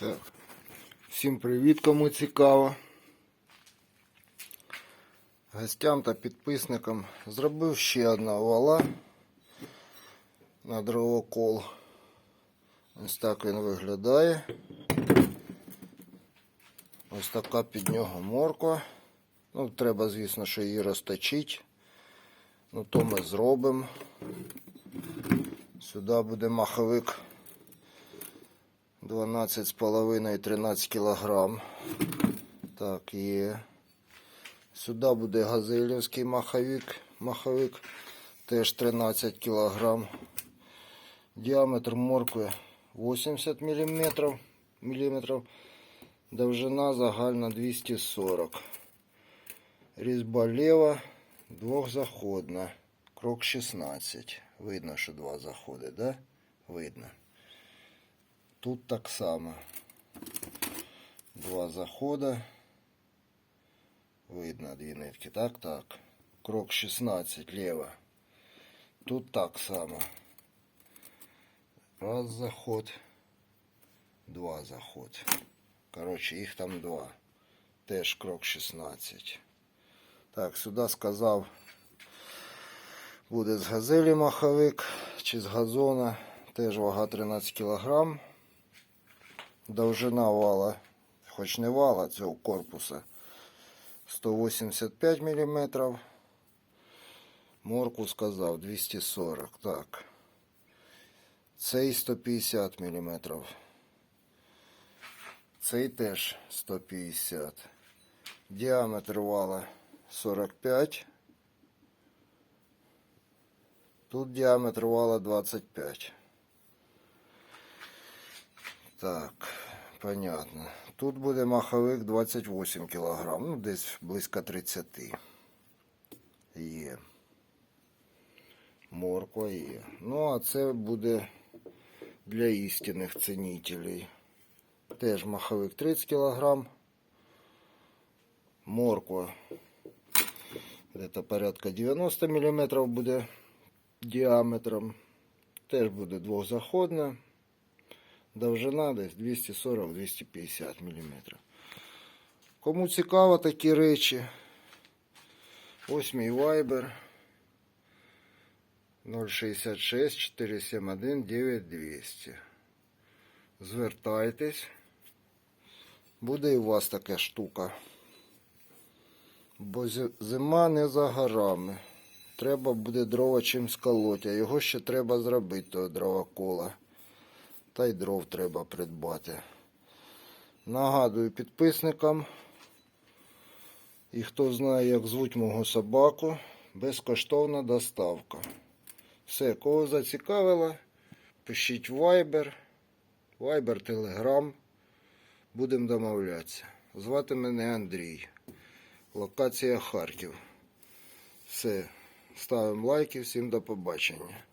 Так. Всім привіт, кому цікаво. Гостям та підписникам зробив ще одного вала на дровокол. Ось так він виглядає. Ось така під нього морква. Ну, треба, звісно, що її розточити. Ну, то ми зробимо. Сюди буде маховик 12,5-13 кілограм. Так, є. Сюди буде газелівський маховик. Маховик теж 13 кілограм. Діаметр моркви 80 мм. міліметрів. Довжина загальна 240. Різьба лева двохзаходна. Крок 16. Видно, що два заходи, да? Видно. Тут так само. Два захода. Видно дві нитки. Так, так. Крок 16 лево. Тут так само. Раз заход. Два заход. Коротше, їх там два. Теж крок 16. Так, сюди сказав. Буде з газелі маховик чи з газона. Теж вага 13 кг. Довжина вала, хоч не вала цього корпуса, 185 мм. Морку сказав 240. Так. Цей 150 мм. Цей теж 150. Діаметр вала 45. Тут діаметр вала 25. Так, понятно. Тут буде маховик 28 кг, ну десь близько 30. Є. Морква є. Ну, а це буде для істинних цінителей. Теж маховик 30 кг. Морква где-то порядка 90 мм буде діаметром. Теж буде двохзаходна. Довжина десь 240-250 мм. Кому цікаво такі речі, ось мій вайбер 066 471 9200. Звертайтесь. Буде і у вас така штука. Бо зима не за горами. Треба буде дрова чим сколоть, а його ще треба зробити, того дровокола. Та й дров треба придбати. Нагадую підписникам. І хто знає, як звуть мого собаку, безкоштовна доставка. Все, кого зацікавило, пишіть Viber, Viber, Telegram. Будемо домовлятися. Звати мене Андрій. Локація Харків. Все. Ставимо лайки. Всім до побачення.